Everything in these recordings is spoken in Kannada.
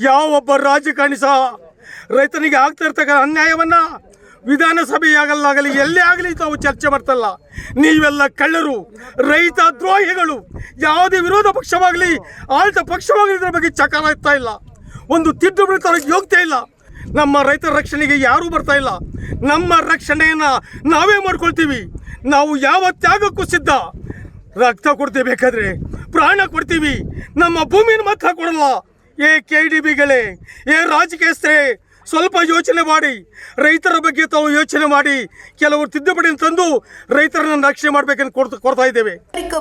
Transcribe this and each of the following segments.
ಯಾವೊಬ್ಬ ರಾಜಕಾರಣಿ ಸಹ ರೈತನಿಗೆ ಆಗ್ತಾ ಇರ್ತಕ್ಕಂಥ ಅನ್ಯಾಯವನ್ನ ವಿಧಾನಸಭೆಯಾಗಲ್ಲಾಗಲಿ ಎಲ್ಲೇ ಆಗಲಿ ತಾವು ಚರ್ಚೆ ಮಾಡ್ತಲ್ಲ. ನೀವೆಲ್ಲ ಕಳ್ಳರು, ರೈತ ದ್ರೋಹಿಗಳು, ಯಾವುದೇ ವಿರೋಧ ಪಕ್ಷವಾಗಲಿ ಆಳ್ತ ಪಕ್ಷವಾಗಲಿ ಇದರ ಬಗ್ಗೆ ಚಕಾರ ಇರ್ತಾ ಇಲ್ಲ. ಒಂದು ತಿದ್ದುಪಡಿ ಬಿಡ್ತಾ ಯೋಗ್ಯತೆ ಇಲ್ಲ. ನಮ್ಮ ರೈತರ ರಕ್ಷಣೆಗೆ ಯಾರೂ ಬರ್ತಾ ಇಲ್ಲ. ನಮ್ಮ ರಕ್ಷಣೆಯನ್ನ ನಾವೇ ಮಾಡ್ಕೊಳ್ತೀವಿ. ನಾವು ಯಾವ ತ್ಯಾಗಕ್ಕೂ ಸಿದ್ಧ. ರಕ್ತ ಕೊಡ್ತೀವಿ ಬೇಕಾದ್ರೆ, ಪ್ರಾಣ ಕೊಡ್ತೀವಿ. ನಮ್ಮ ಭೂಮಿನ ಮಾತ್ರ ಕೊಡಲ್ಲ. ಏ ಕೆ ಡಿ ಬಿಗಳೇ, ಏ ರಾಜಕೀಯಸ್ಥರೇ, ಸ್ವಲ್ಪ ಯೋಚನೆ ಮಾಡಿ. ರೈತರ ಬಗ್ಗೆ ತಾವು ಯೋಚನೆ ಮಾಡಿ. ಕೆಲವರು ತಿದ್ದುಪಡಿಯನ್ನು ತಂದು ರೈತರನ್ನ ರಕ್ಷಣೆ ಮಾಡಬೇಕೆಂದು ಕೊಡ್ತಾ ಇದ್ದೇವೆ.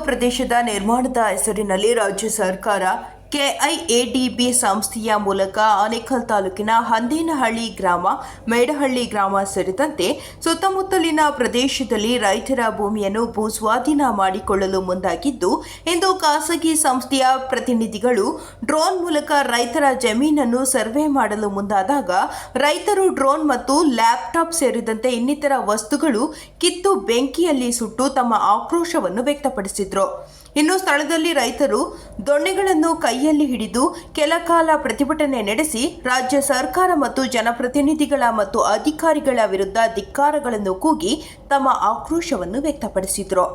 ಪ್ರದೇಶದ ನಿರ್ಮಾಣದ ಹೆಸರಿನಲ್ಲಿ ರಾಜ್ಯ ಸರ್ಕಾರ ಕೆಐಎಡಿಬಿ ಸಂಸ್ಥೆಯ ಮೂಲಕ ಆನೇಕಲ್ ತಾಲೂಕಿನ ಹಂದೇನಹಳ್ಳಿ ಗ್ರಾಮ, ಮೇಡಹಳ್ಳಿ ಗ್ರಾಮ ಸೇರಿದಂತೆ ಸುತ್ತಮುತ್ತಲಿನ ಪ್ರದೇಶದಲ್ಲಿ ರೈತರ ಭೂಮಿಯನ್ನು ಭೂಸ್ವಾಧೀನ ಮಾಡಿಕೊಳ್ಳಲು ಮುಂದಾಗಿದ್ದು, ಇಂದು ಖಾಸಗಿ ಸಂಸ್ಥೆಯ ಪ್ರತಿನಿಧಿಗಳು ಡ್ರೋನ್ ಮೂಲಕ ರೈತರ ಜಮೀನನ್ನು ಸರ್ವೆ ಮಾಡಲು ಮುಂದಾದಾಗ, ರೈತರು ಡ್ರೋನ್ ಮತ್ತು ಲ್ಯಾಪ್ಟಾಪ್ ಸೇರಿದಂತೆ ಇನ್ನಿತರ ವಸ್ತುಗಳು ಕಿತ್ತು ಬೆಂಕಿಯಲ್ಲಿ ಸುಟ್ಟು ತಮ್ಮ ಆಕ್ರೋಶವನ್ನು ವ್ಯಕ್ತಪಡಿಸಿದ್ರು. ಇನ್ನು ಸ್ಥಳದಲ್ಲಿ ರೈತರು ದೊಣ್ಣೆಗಳನ್ನು ಕೈಯಲ್ಲಿ ಹಿಡಿದು ಕೆಲ ಕಾಲ ಪ್ರತಿಭಟನೆ ನಡೆಸಿ ರಾಜ್ಯ ಸರ್ಕಾರ ಮತ್ತು ಜನಪ್ರತಿನಿಧಿಗಳ ಮತ್ತು ಅಧಿಕಾರಿಗಳ ವಿರುದ್ಧ ಧಿಕ್ಕಾರಗಳನ್ನು ಕೂಗಿ ತಮ್ಮ ಆಕ್ರೋಶವನ್ನು ವ್ಯಕ್ತಪಡಿಸಿದರು.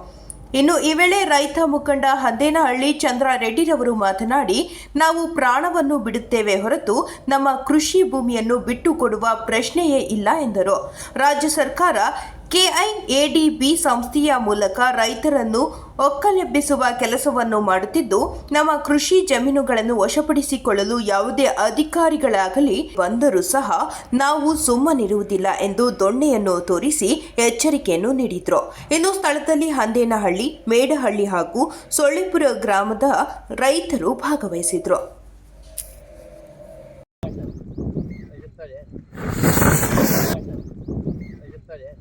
ಇನ್ನು ಈ ವೇಳೆ ರೈತ ಮುಖಂಡ ಹಂದೇನಹಳ್ಳಿ ಚಂದ್ರ ರೆಡ್ಡಿರವರು ಮಾತನಾಡಿ, ನಾವು ಪ್ರಾಣವನ್ನು ಬಿಡುತ್ತೇವೆ ಹೊರತು ನಮ್ಮ ಕೃಷಿ ಭೂಮಿಯನ್ನು ಬಿಟ್ಟುಕೊಡುವ ಪ್ರಶ್ನೆಯೇ ಇಲ್ಲ ಎಂದರು. ರಾಜ್ಯ ಸರ್ಕಾರ ಕೆಐಎಡಿಬಿ ಸಂಸ್ಥೆಯ ಮೂಲಕ ರೈತರನ್ನು ಒಕ್ಕಲೆಬ್ಬಿಸುವ ಕೆಲಸವನ್ನು ಮಾಡುತ್ತಿದ್ದು, ನಮ್ಮ ಕೃಷಿ ಜಮೀನುಗಳನ್ನು ವಶಪಡಿಸಿಕೊಳ್ಳಲು ಯಾವುದೇ ಅಧಿಕಾರಿಗಳಾಗಲಿ ಬಂದರೂ ಸಹ ನಾವು ಸುಮ್ಮನಿರುವುದಿಲ್ಲ ಎಂದು ದೊಣ್ಣೆಯನ್ನು ತೋರಿಸಿ ಎಚ್ಚರಿಕೆಯನ್ನು ನೀಡಿದ್ರು. ಇನ್ನು ಸ್ಥಳದಲ್ಲಿ ಹಂದೇನಹಳ್ಳಿ, ಮೇಡಹಳ್ಳಿ ಹಾಗೂ ಸೊಳ್ಳೆಪುರ ಗ್ರಾಮದ ರೈತರು ಭಾಗವಹಿಸಿದ್ರು. started yet.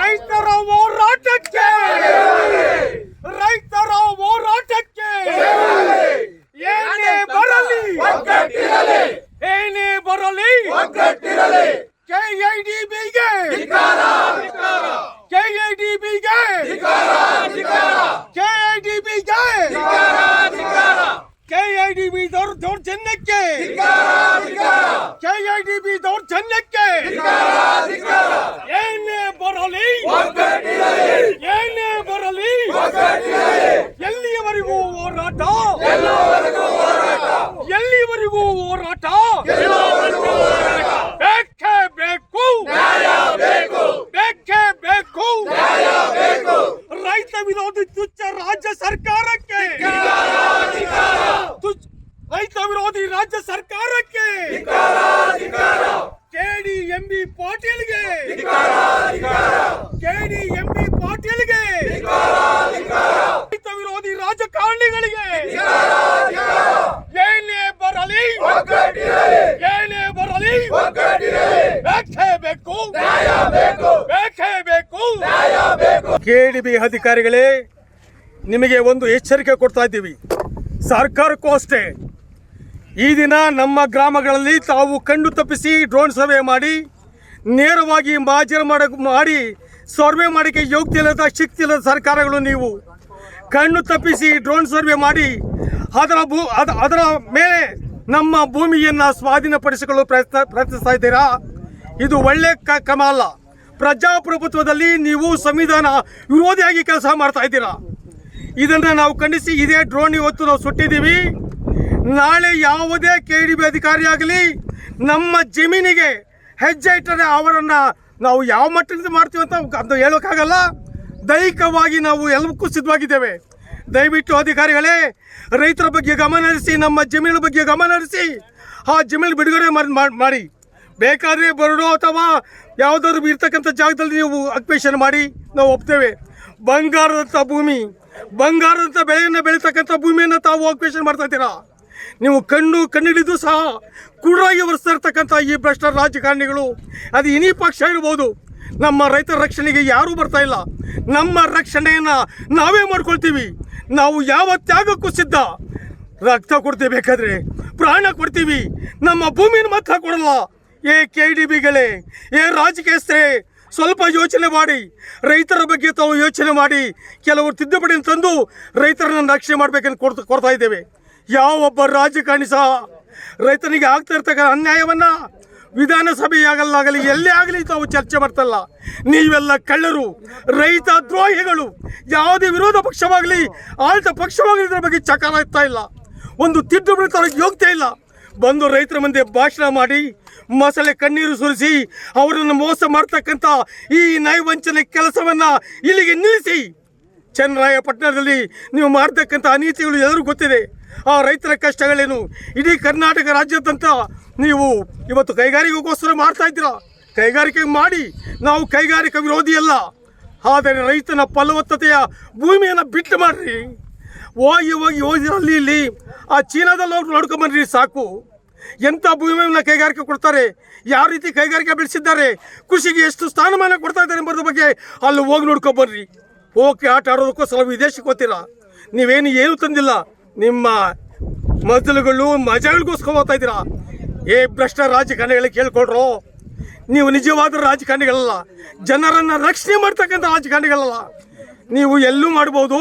Ayo, Romo, rotek ಹೋರಾಟ. ಬೇಕೇ ಬೇಕು. ಬೇಕೇ ಬೇಕು. ರೈತ ವಿರೋಧಿ ತುಚ್ಛ ರಾಜ್ಯ ಸರ್ಕಾರಕ್ಕೆ. ರೈತ ವಿರೋಧಿ ರಾಜ್ಯ ಸರ್ಕಾರಕ್ಕೆ. ಕೆಡಿ ಎಂಬಿ ಪಾಟೀಲ್ಗೆ. ಕೆಡಿ ಎಂಬಿ ಪಾಟೀಲ್ಗೆ. ರೈತ ವಿರೋಧಿ ರಾಜಕಾರಣಿಗಳಿಗೆ. ಏನೇ ಬರಲಿ. ಏನೇ ಬರಲಿ. ಬೇಕೇ ಬೇಕು. ಬೇಕೇ. ಬೇಕು ಕೆಡಿಬಿ ಅಧಿಕಾರಿಗಳೇ ನಿಮಗೆ ಒಂದು ಎಚ್ಚರಿಕೆ ಕೊಡ್ತಾ ಇದ್ದೀವಿ. ಸರ್ಕಾರಕ್ಕೂ ಅಷ್ಟೇ. ಈ ದಿನ ನಮ್ಮ ಗ್ರಾಮಗಳಲ್ಲಿ ತಾವು ಕಣ್ಣು ತಪ್ಪಿಸಿ ಡ್ರೋನ್ ಸರ್ವೆ ಮಾಡಿ ನೇರವಾಗಿ ಮಾಜರ್ ಮಾಡ ಮಾಡಿ ಸರ್ವೆ ಮಾಡಿಕೆ ಯೋಗ್ಯ ಇಲ್ಲದ ಶಕ್ತಿ ಇಲ್ಲದ ಸರ್ಕಾರಗಳು ನೀವು. ಕಣ್ಣು ತಪ್ಪಿಸಿ ಡ್ರೋನ್ ಸರ್ವೆ ಮಾಡಿ ಅದರ ಭೂ, ಅದ, ಅದರ ಮೇಲೆ ನಮ್ಮ ಭೂಮಿಯನ್ನು ಸ್ವಾಧೀನಪಡಿಸಿಕೊಳ್ಳಲು ಪ್ರಯತ್ನ, ಪ್ರಯತ್ನಿಸ್ತಾ ಇದ್ದೀರಾ? ಇದು ಒಳ್ಳೆ ಕ- ಕ್ರಮ ಅಲ್ಲ. ಪ್ರಜಾಪ್ರಭುತ್ವದಲ್ಲಿ ನೀವು ಸಂವಿಧಾನ ವಿರೋಧಿಯಾಗಿ ಕೆಲಸ ಮಾಡ್ತಾ ಇದ್ದೀರಾ? ಇದನ್ನು ನಾವು ಖಂಡಿಸಿ ಇದೇ ಡ್ರೋನ್ ಇವತ್ತು ನಾವು ಸುಟ್ಟಿದ್ದೀವಿ. ನಾಳೆ ಯಾವುದೇ ಕೆ ಡಿ ಬಿ ಅಧಿಕಾರಿಯಾಗಲಿ ನಮ್ಮ ಜಮೀನಿಗೆ ಹೆಜ್ಜೆ ಇಟ್ಟರೆ ಅವರನ್ನು ನಾವು ಯಾವ ಮಟ್ಟದಿಂದ ಮಾಡ್ತೀವಿ ಅಂತ ಅದು ಹೇಳೋಕ್ಕಾಗಲ್ಲ. ದೈಹಿಕವಾಗಿ ನಾವು ಎಲ್ಲಕ್ಕೂ ಸಿದ್ಧವಾಗಿದ್ದೇವೆ. ದಯವಿಟ್ಟು ಅಧಿಕಾರಿಗಳೇ, ರೈತರ ಬಗ್ಗೆ ಗಮನ ಹರಿಸಿ, ನಮ್ಮ ಜಮೀನು ಬಗ್ಗೆ ಗಮನ ಹರಿಸಿ, ಆ ಜಮೀನು ಬಿಡುಗಡೆ ಮಾಡ್- ಬೇಕಾದರೆ ಬರಡು ಅಥವಾ ಯಾವುದಾದ್ರು ಇರ್ತಕ್ಕಂಥ ಜಾಗದಲ್ಲಿ ನೀವು ಅಕ್ವೇಷನ್ ಮಾಡಿ, ನಾವು ಒಪ್ತೇವೆ. ಬಂಗಾರದಂಥ ಭೂಮಿ, ಬಂಗಾರದಂಥ ಬೆಳೆಯನ್ನು ಬೆಳೀತಕ್ಕಂಥ ಭೂಮಿಯನ್ನು ತಾವು ಅಕ್ವೇಷನ್ ಮಾಡ್ತಾ ಇದ್ದೀರಾ? ನೀವು ಕಣ್ಣು ಕಣ್ಣಿಡಿದು ಸಹ ಕುಡ್ರಾಗಿ ವರ್ಸ್ತಾ ಇರ್ತಕ್ಕಂಥ ಈ ಭ್ರಷ್ಟ ರಾಜಕಾರಣಿಗಳು, ಅದು ಇನಿ ಪಕ್ಷ ಇರ್ಬೋದು. ನಮ್ಮ ರೈತರ ರಕ್ಷಣೆಗೆ ಯಾರೂ ಬರ್ತಾ ಇಲ್ಲ. ನಮ್ಮ ರಕ್ಷಣೆಯನ್ನು ನಾವೇ ಮಾಡ್ಕೊಳ್ತೀವಿ. ನಾವು ಯಾವ ತ್ಯಾಗಕ್ಕೂ ಸಿದ್ಧ. ರಕ್ತ ಕೊಡ್ತೀವಿ ಬೇಕಾದ್ರೆ, ಪ್ರಾಣ ಕೊಡ್ತೀವಿ. ನಮ್ಮ ಭೂಮಿನ ಮಾತ್ರ ಕೊಡಲ್ಲ. ಏ ಕೆ ಡಿ ಬಿಗಳೇ, ಏ ರಾಜಕೀಯಸ್ಥರೇ, ಸ್ವಲ್ಪ ಯೋಚನೆ ಮಾಡಿ. ರೈತರ ಬಗ್ಗೆ ತಾವು ಯೋಚನೆ ಮಾಡಿ. ಕೆಲವರು ತಿದ್ದುಪಡಿ ತಂದು ರೈತರನ್ನ ರಕ್ಷಣೆ ಮಾಡ್ಬೇಕಂತ ಕೊಡ್ತಾ ಕೊಡ್ತಾ ಇದ್ದೇವೆ. ಯಾವೊಬ್ಬ ರಾಜಕಾರಣಿ ಸಹ ರೈತನಿಗೆ ಆಗ್ತಾ ಇರ್ತಕ್ಕಂಥ ಅನ್ಯಾಯವನ್ನ ವಿಧಾನಸಭೆಯಾಗಲಾಗಲಿ, ಎಲ್ಲೇ ಆಗಲಿ ತಾವು ಚರ್ಚೆ ಮಾಡ್ತಲ್ಲ. ನೀವೆಲ್ಲ ಕಳ್ಳರು, ರೈತ ದ್ರೋಹಿಗಳು, ಯಾವುದೇ ವಿರೋಧ ಪಕ್ಷವಾಗಲಿ ಆಳ್ತ ಪಕ್ಷವಾಗಲಿ ಇದರ ಬಗ್ಗೆ ಚಕಾರ ಆಗ್ತಾ ಇಲ್ಲ. ಒಂದು ತಿದ್ದುಪಡಿ ತರಕ್ಕೆ ಯೋಗ್ಯತೆ ಇಲ್ಲ. ಬಂದು ರೈತರ ಮುಂದೆ ಭಾಷಣ ಮಾಡಿ ಮಸಳೆ ಕಣ್ಣೀರು ಸುರಿಸಿ, ಅವರನ್ನು ಮೋಸ ಮಾಡ್ತಕ್ಕಂಥ ಈ ನೈವಂಚನೆ ಕೆಲಸವನ್ನು ಇಲ್ಲಿಗೆ ನಿಲ್ಲಿಸಿ. ಚನ್ನರಾಯಪಟ್ಟಣದಲ್ಲಿ ನೀವು ಮಾಡ್ತಕ್ಕಂಥ ಅನೀತಿಗಳು ಎಲ್ಲರಿಗೂ ಗೊತ್ತಿದೆ. ಆ ರೈತರ ಕಷ್ಟಗಳೇನು? ಇಡೀ ಕರ್ನಾಟಕ ರಾಜ್ಯಾದ್ಯಂತ ನೀವು ಇವತ್ತು ಕೈಗಾರಿಕೆಗೋಸ್ಕರ ಮಾಡ್ತಾ ಇದ್ದೀರಾ? ಕೈಗಾರಿಕೆ ಮಾಡಿ, ನಾವು ಕೈಗಾರಿಕಾ ವಿರೋಧಿ ಅಲ್ಲ. ಆದರೆ ರೈತನ ಫಲವತ್ತತೆಯ ಭೂಮಿಯನ್ನು ಬಿಟ್ಟು ಮಾಡ್ರಿ. ಹೋಗಿ ಹೋಗಿ ಹೋಗಿ ಇಲ್ಲಿ ಆ ಚೀನಾದಲ್ಲಿ ಹೋಗಿ ನೋಡ್ಕೊಂಬನ್ರಿ ಸಾಕು. ಎಂಥ ಭೂಮಿಯನ್ನು ಕೈಗಾರಿಕೆ ಕೊಡ್ತಾರೆ? ಯಾವ ರೀತಿ ಕೈಗಾರಿಕೆ ಬೆಳೆಸಿದ್ದಾರೆ? ಕೃಷಿಗೆ ಎಷ್ಟು ಸ್ಥಾನಮಾನ ಕೊಡ್ತಾ ಇದ್ದಾರೆ ಎಂಬುದ್ರ ಬಗ್ಗೆ ಅಲ್ಲಿ ಹೋಗಿ ನೋಡ್ಕೊಂಬನ್ರಿ. ಓಕೆ ಆಟ ಆಡೋದಕ್ಕೋಸ್ಕರ ವಿದೇಶಕ್ಕೆ ಹೋಗ್ತೀರಾ? ನೀವೇನು ಏನು ತಂದಿಲ್ಲ. ನಿಮ್ಮ ಮೊದಲುಗಳು ಮಜಗಳಿಗೋಸ್ಕರ ಹೋಗ್ತಾ ಇದ್ದೀರಾ? ಏ ಭ್ರಷ್ಟ ರಾಜಕಾರಣಿಗಳಿಗೆ ಕೇಳ್ಕೊಡ್ರು ನೀವು ನಿಜವಾದ ರಾಜಕಾರಣಿಗಳಲ್ಲ. ಜನರನ್ನ ರಕ್ಷಣೆ ಮಾಡ್ತಕ್ಕಂಥ ರಾಜಕಾರಣಿಗಳಲ್ಲ. ನೀವು ಎಲ್ಲೂ ಮಾಡ್ಬೋದು.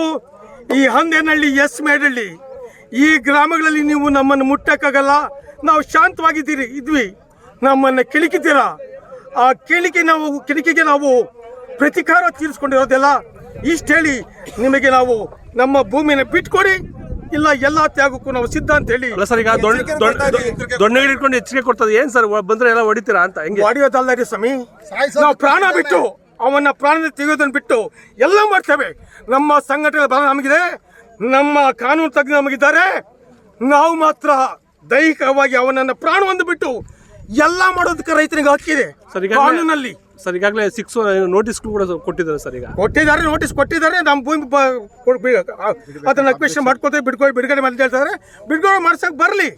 ಈ ಹಂದೇನಹಳ್ಳಿ, ಎಸ್ ಮೇಡಳ್ಳಿ ಈ ಗ್ರಾಮಗಳಲ್ಲಿ ನೀವು ನಮ್ಮನ್ನು ಮುಟ್ಟಕ್ಕಾಗಲ್ಲ. ನಾವು ಶಾಂತವಾಗಿದ್ದೀರಿ, ಇದ್ವಿ. ನಮ್ಮನ್ನು ಕಿಣಿಕಿದ್ದೀರಾ? ಆ ಕಿಣಿಕೆ ನಾವು, ಕಿಣಿಕೆಗೆ ನಾವು ಪ್ರತಿಕಾರ ತೀರಿಸ್ಕೊಂಡಿರೋದೆಲ್ಲ ಇಷ್ಟು ಹೇಳಿ ನಿಮಗೆ ನಾವು ನಮ್ಮ ಭೂಮಿನ ಬಿಟ್ಕೊಡಿ. ಇಲ್ಲ ಎಲ್ಲ ತ್ಯಾಗಕ್ಕೂ ನಾವು ಸಿದ್ಧ ಅಂತ ಹೇಳಿ. ಅಲ್ಲ ಸರ್ ಈಗ ದೊಣ್ಣೆ ಇಟ್ಕೊಂಡು ಎಚ್ಚರಿಕೆ ಕೊಡ್ತದೆ. ಏನ್ ಸರ್ ಬಂದ್ರೆ ಎಲ್ಲ ಹೊಡಿತೀರಾ ಅಂತ? ಹೆಂಗೆ? ಹೊಡೆಯೋದಲ್ಲ ಸ್ವಾಮಿ. ನಾವು ಪ್ರಾಣ ಬಿಟ್ಟು ಅವನ್ನ ಪ್ರಾಣ ತೆಗೆಯೋದನ್ನ ಬಿಟ್ಟು ಎಲ್ಲ ಮಾಡ್ತೇವೆ. ನಮ್ಮ ಸಂಘಟನೆ ಬಲ ನಮಗಿದೆ. ನಮ್ಮ ಕಾನೂನು ತಜ್ಞ ನಮಗಿದ್ದಾರೆ. ನಾವು ಮಾತ್ರ ದೈಹಿಕವಾಗಿ ಅವನನ್ನ ಪ್ರಾಣವನ್ನು ಬಿಟ್ಟು ಎಲ್ಲ ಮಾಡೋದಕ್ಕೆ ರೈತನಿಗೆ ಹಕ್ಕಿದೆ. ಸರಿ ಕಾನೂನಲ್ಲಿ. ಸರ್, ಈಗಾಗಲೇ ಸಿಕ್ಸ್ ನೋಟಿಸ್ ಕೂಡ ಕೊಟ್ಟಿದ್ದಾರೆ ಸರ್ ಈಗ. ಕೊಟ್ಟಿದ್ದಾರೆ ನೋಟಿಸ್ ಕೊಟ್ಟಿದ್ದಾರೆ. ನಮ್ಮ ಭೂಮಿ ಅದನ್ನು ಅಕ್ವೇಷನ್ ಮಾಡ್ಕೊತೇವೆ ಬಿಡ್ಕೊಳ್ಳಿ ಬಿಡುಗಡೆ ಮಾಡಿ ಹೇಳ್ತಾರೆ ಬಿಡುಗಡೆ ಮಾಡ್ಸಕ್ ಬರಲಿ.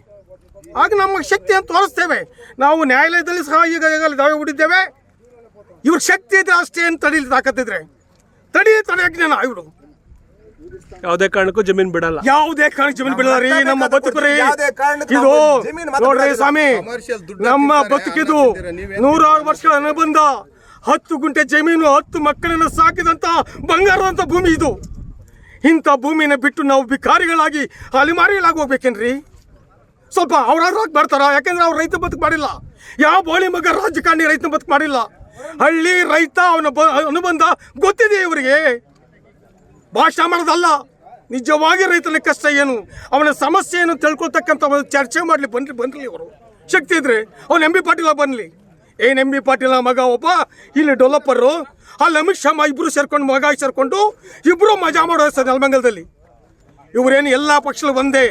ಆಗ ನಮ್ಮ ಶಕ್ತಿಯನ್ನು ತೋರಿಸ್ತೇವೆ. ನಾವು ನ್ಯಾಯಾಲಯದಲ್ಲಿ ಸಹ ಈಗ ಈಗಾಗಲೇ ದಾವೆ ಹೂಡಿದ್ದೇವೆ. ಇವ್ರ ಶಕ್ತಿ ಇದ್ರೆ ಅಷ್ಟೇ ಅಂತ ತಡೀಲಿ ತಾಕತ್ತಿದ್ರೆ ತಡಿ ತಡೆಯಜ್ಞಾನ ಇವರು ಯಾವುದೇ ಕಾರಣಕ್ಕೂ ಜಮೀನ್ ಬಿಡಲ್ಲ. ಯಾವುದೇ ಕಾರಣಕ್ಕೆ ಜಮೀನ್ ಬಿಡಲ್ಲ ರೀ ನಮ್ಮ ಬದುಕುರಿ ಯಾವುದೇ ಇದು ನೋಡ್ರಿ ಸ್ವಾಮಿ ನಮ್ಮ ಬದುಕಿದು ನೂರಾರು ವರ್ಷಗಳ ಅನುಬಂಧ ಹತ್ತು ಗುಂಟೆ ಜಮೀನು ಹತ್ತು ಮಕ್ಕಳನ್ನ ಸಾಕಿದಂತ ಬಂಗಾರದಂತ ಭೂಮಿ ಇದು. ಇಂಥ ಭೂಮಿನ ಬಿಟ್ಟು ನಾವು ಭಿಕಾರಿಗಳಾಗಿ ಅಲೆಮಾರಿಗಳಾಗಿ ಹೋಗ್ಬೇಕೇನ್ರಿ? ಸ್ವಲ್ಪ ಅವ್ರಾದ್ರೂ ಬರ್ತಾರ ಯಾಕಂದ್ರೆ ಅವ್ರು ರೈತ ಬದುಕು ಮಾಡಿಲ್ಲ. ಯಾವ ಬೋಳಿ ಮಗ ರಾಜಕಾರಣಿ ರೈತನ ಬದುಕು ಮಾಡಿಲ್ಲ. ಹಳ್ಳಿ ರೈತ ಅವನ ಬ ಅನುಬಂಧ ಗೊತ್ತಿದೆ ಇವರಿಗೆ? ಭಾಷಣ ಮಾಡೋದಲ್ಲ. ನಿಜವಾಗಿ ರೈತನ ಕಷ್ಟ ಏನು? ಅವನ ಸಮಸ್ಯೆ ಏನು ತಿಳ್ಕೊಳ್ತಕ್ಕಂಥ ಒಂದು ಚರ್ಚೆ ಮಾಡಲಿ ಬನ್ನಿ ಬನ್ನಿ ಅವರು ಶಕ್ತಿ ಇದ್ರೆ ಅವ್ನು ಎಂ ಬಿ ಪಾಟೀಲ ಬನ್ನಿ ಏನು ಎಂ ಬಿ ಪಾಟೀಲ ಮಗ ಒಬ್ಬ, ಇಲ್ಲಿ ಡೆವಲಪರು ಅಲ್ಲಿ ಅಮಿತ್ ಶಾ ಇಬ್ಬರು ಸೇರ್ಕೊಂಡು, ಮಗ ಸೇರ್ಕೊಂಡು ಇಬ್ಬರು ಮಜಾ ಮಾಡೋ ಸರ್ ನೆಲಮಂಗಲದಲ್ಲಿ. ಇವರೇನು ಎಲ್ಲ ಪಕ್ಷಗಳು ಒಂದೇ.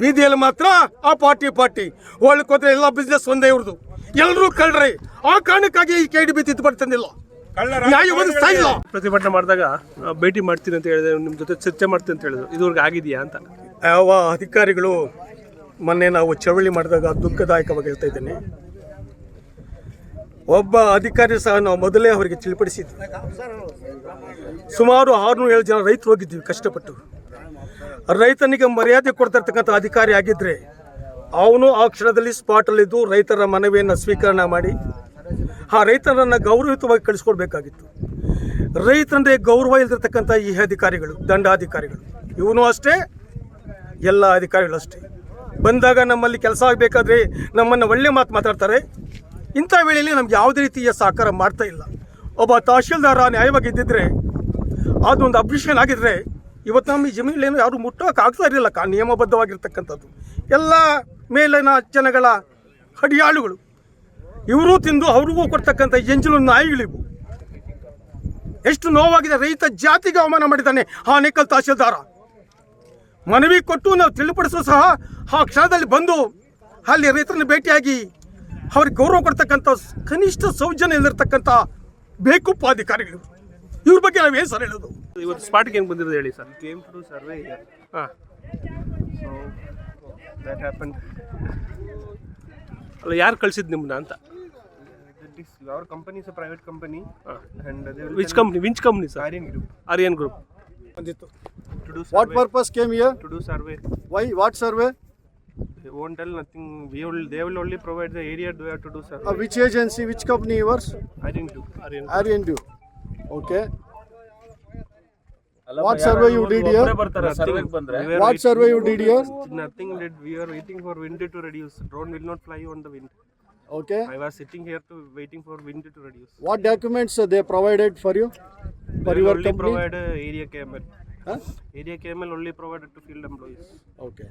ಬೀದಿಯಲ್ಲಿ ಮಾತ್ರ ಆ ಪಾರ್ಟಿ ಪಾರ್ಟಿ. ಹೋಗ್ಲಿಕ್ಕೆ ಎಲ್ಲ ಬಿಸ್ನೆಸ್ ಒಂದೇ ಇವ್ರದ್ದು ಎಲ್ಲರೂ ಕಳ್ರಿ. ಆ ಕಾರಣಕ್ಕಾಗಿ ಈ ಕೆ ಡಿ ಬಿ ಪ್ರತಿಭಟನೆ ಮಾಡಿದಾಗ ಭೇಟಿ ಮಾಡ್ತೀನಿ ಅಂತ ಹೇಳಿದ್ರೆ ನಿಮ್ಮ ಜೊತೆ ಚರ್ಚೆ ಮಾಡ್ತೀನಿ ಅಂತ ಹೇಳಿದ್ರು. ಇದುವರೆಗೆ ಆಗಿದೆಯಾ ಅಂತ? ಯಾವ ಅಧಿಕಾರಿಗಳು ಮೊನ್ನೆ ನಾವು ಚಳವಳಿ ಮಾಡಿದಾಗ ದುಃಖದಾಯಕವಾಗಿ ಹೇಳ್ತಾ ಇದ್ದೇನೆ. ಒಬ್ಬ ಅಧಿಕಾರಿ ಸಹ ನಾವು ಮೊದಲೇ ಅವರಿಗೆ ತಿಳಿಪಡಿಸಿದ್ವಿ. ಸುಮಾರು ಆರುನೂರು ಏಳು ಜನ ರೈತರು ಹೋಗಿದ್ವಿ ಕಷ್ಟಪಟ್ಟು. ರೈತನಿಗೆ ಮರ್ಯಾದೆ ಕೊಡ್ತಿರ್ತಕ್ಕಂಥ ಅಧಿಕಾರಿ ಆಗಿದ್ರೆ ಅವನು ಆ ಕ್ಷಣದಲ್ಲಿ ಸ್ಪಾಟಲ್ಲಿದ್ದು ರೈತರ ಮನವಿಯನ್ನು ಸ್ವೀಕರಣ ಮಾಡಿ ಆ ರೈತರನ್ನು ಗೌರವಿತವಾಗಿ ಕಳಿಸ್ಕೊಡ್ಬೇಕಾಗಿತ್ತು. ರೈತರಂದೇ ಗೌರವ ಇಲ್ದಿರ್ತಕ್ಕಂಥ ಈ ಅಧಿಕಾರಿಗಳು, ದಂಡಾಧಿಕಾರಿಗಳು. ಇವನು ಅಷ್ಟೇ, ಎಲ್ಲ ಅಧಿಕಾರಿಗಳು ಅಷ್ಟೇ. ಬಂದಾಗ ನಮ್ಮಲ್ಲಿ ಕೆಲಸ ಆಗಬೇಕಾದ್ರೆ ನಮ್ಮನ್ನು ಒಳ್ಳೆ ಮಾತು ಮಾತಾಡ್ತಾರೆ. ಇಂಥ ವೇಳೆಯಲ್ಲಿ ನಮ್ಗೆ ಯಾವುದೇ ರೀತಿಯ ಸಹಕಾರ ಮಾಡ್ತಾ ಇಲ್ಲ. ಒಬ್ಬ ತಹಶೀಲ್ದಾರ ನ್ಯಾಯವಾಗಿ ಇದ್ದಿದ್ರೆ, ಅದೊಂದು ಅಬ್ರಿಷನ್ ಆಗಿದ್ರೆ, ಇವತ್ತು ನಮ್ಮ ಈ ಜಮೀನೇನು ಯಾರು ಮುಟ್ಟೋಕೆ ಆಗ್ತಾ ಇರಲಿಲ್ಲ. ಕಾ, ನಿಯಮಬದ್ಧವಾಗಿರ್ತಕ್ಕಂಥದ್ದು. ಎಲ್ಲ ಮೇಲಿನ ಜನಗಳ ಹಡಿಯಾಳುಗಳು ಇವರು ತಿಂದು ಅವ್ರಿಗೂ ಕೊಡ್ತಕ್ಕಂಥ ಎಂಜಲು ನಾಯಿಗಳಿವು. ಎಷ್ಟು ನೋವಾಗಿದೆ ರೈತ ಜಾತಿಗೆ ಅವಮಾನ ಮಾಡಿದ್ದಾನೆ ಆ ನೇಕಲ್ ತಹಶೀಲ್ದಾರ. ಮನವಿ ಕೊಟ್ಟು ನಾವು ತಿಳಿಪಡಿಸೋ ಸಹ ಆ ಕ್ಷಣದಲ್ಲಿ ಬಂದು ಅಲ್ಲಿ ರೈತರನ್ನು ಭೇಟಿಯಾಗಿ ಅವ್ರಿಗೆ ಗೌರವ ಕೊಡ್ತಕ್ಕಂಥ ಕನಿಷ್ಠ ಸೌಜನ್ಯ ಇಲ್ಲಿರ್ತಕ್ಕಂಥ ಬೇಕುಪ್ಪ ಅಧಿಕಾರಿಗಳು ಇವ್ರ ಬಗ್ಗೆ ನಾವೇನು ಸರ್ ಹೇಳೋದು? ಇವತ್ತು ಸ್ಪಾಟ್ಗೆ ಹೆಂಗೆ ಬಂದಿರೋದು ಹೇಳಿ ಸರ್? Came to survey. ಹಾಂ. ಸೊ ದ್ಯಾಟ್ ಹ್ಯಾಪನ್ ಅಲ್ಲ ಯಾರು ಕಳ್ಸಿದ್ದು ನಿಮ್ಮನ್ನ ಅಂತ? This, our company is a private company Ah. and they will which company which company sir Aryan Group Aryan group ಬಂದಿತ್ತು to do What survey. purpose came here? To do survey. Why? What survey? They won't tell nothing. We will. They will only provide the area. We have to do survey. Uh, which agency, which company yours? I didn't do. Aryan do. Okay. What survey you did here? Nothing. We were What waiting- survey you did here? Nothing did. We are waiting for wind to reduce. Drone will not fly on the wind. Okay. I was sitting here to waiting for wind to reduce. What documents uh, they provided for you? For your only company? provide uh, area camel. Huh? Area camel only provided to field employees. Okay.